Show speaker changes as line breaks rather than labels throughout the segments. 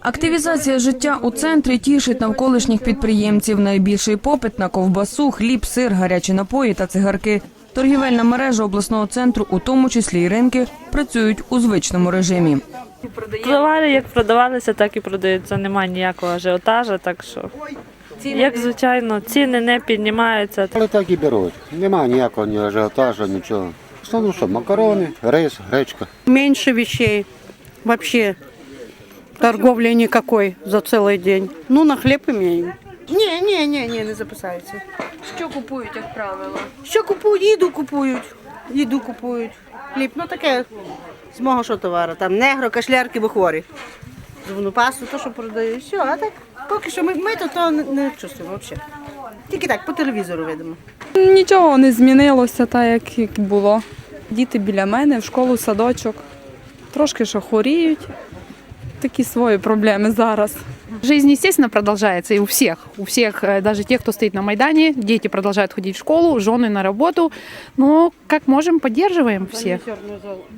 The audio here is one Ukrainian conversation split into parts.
Активізація життя у центрі тішить навколишніх підприємців. Найбільший попит на ковбасу, хліб, сир, гарячі напої та цигарки. Торгівельна мережа обласного центру, у тому числі й ринки, працюють у звичному режимі.
Товари як продавалися, так і продаються. Немає ніякого ажіотажу, так що як звичайно, ціни не піднімаються.
Але так і беруть. Нема ніякого ні ажіотажу, нічого. В основному що, макарони, рис, гречка.
меньше вещей. Вообще торговли никакой за целый день. Ну, на хліб имеем. Ні, ні, ні, ні, не записаються.
Що купують, як правило?
Що купують? Їду купують. Їду купують. Хліб, ну таке з мого що товару. Там негро, кашлярки, бо хворі. Зубну пасту, то, що продають. Все, а так, поки що ми, ми то, то не, не чувствуємо взагалі. Тільки так, по телевізору видимо.
Нічого не змінилося так, як було. Діти біля мене в школу, садочок. Трошки що хворіють Такі свої проблеми зараз.
Жизнь, естественно, продолжается и у всех. У всех, э, даже тех, кто стоит на Майдане, дети продолжают ходить в школу, жены на работу. Но как можем, поддерживаем всех.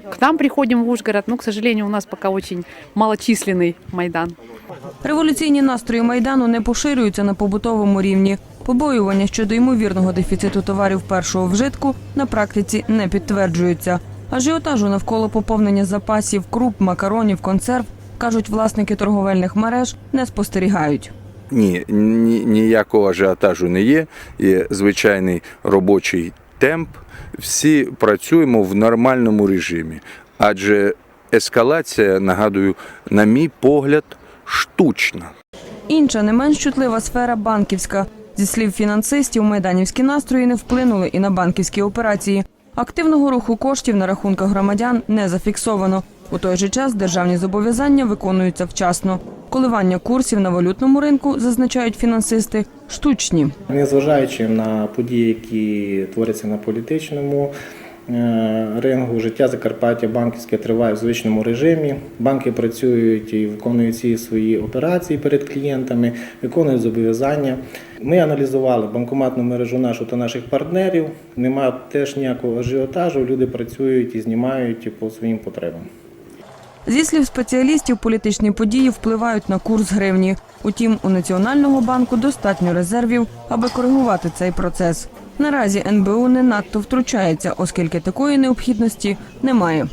К нам приходим в Ужгород, но, к сожалению, у нас пока очень малочисленный Майдан.
Революційні настрої майдану не поширюються на побутовому рівні. Побоювання щодо ймовірного дефіциту товарів першого вжитку на практиці не підтверджуються. Ажіотажу навколо поповнення запасів круп, макаронів, консерв кажуть власники торговельних мереж, не спостерігають.
Ні, ні, ніякого ажіотажу не є. Є звичайний робочий темп. Всі працюємо в нормальному режимі. Адже ескалація, нагадую, на мій погляд, штучна.
Інша не менш чутлива сфера банківська. Зі слів фінансистів, майданівські настрої не вплинули і на банківські операції. Активного руху коштів на рахунках громадян не зафіксовано. У той же час державні зобов'язання виконуються вчасно. Коливання курсів на валютному ринку, зазначають фінансисти, штучні.
Незважаючи на події, які творяться на політичному е, ринку, життя Закарпаття банківське триває в звичному режимі. Банки працюють і виконують всі свої операції перед клієнтами, виконують зобов'язання. Ми аналізували банкоматну мережу нашу та наших партнерів. Немає теж ніякого ажіотажу. Люди працюють і знімають по своїм потребам.
Зі слів спеціалістів, політичні події впливають на курс гривні. Утім, у Національного банку достатньо резервів, аби коригувати цей процес. Наразі НБУ не надто втручається, оскільки такої необхідності немає.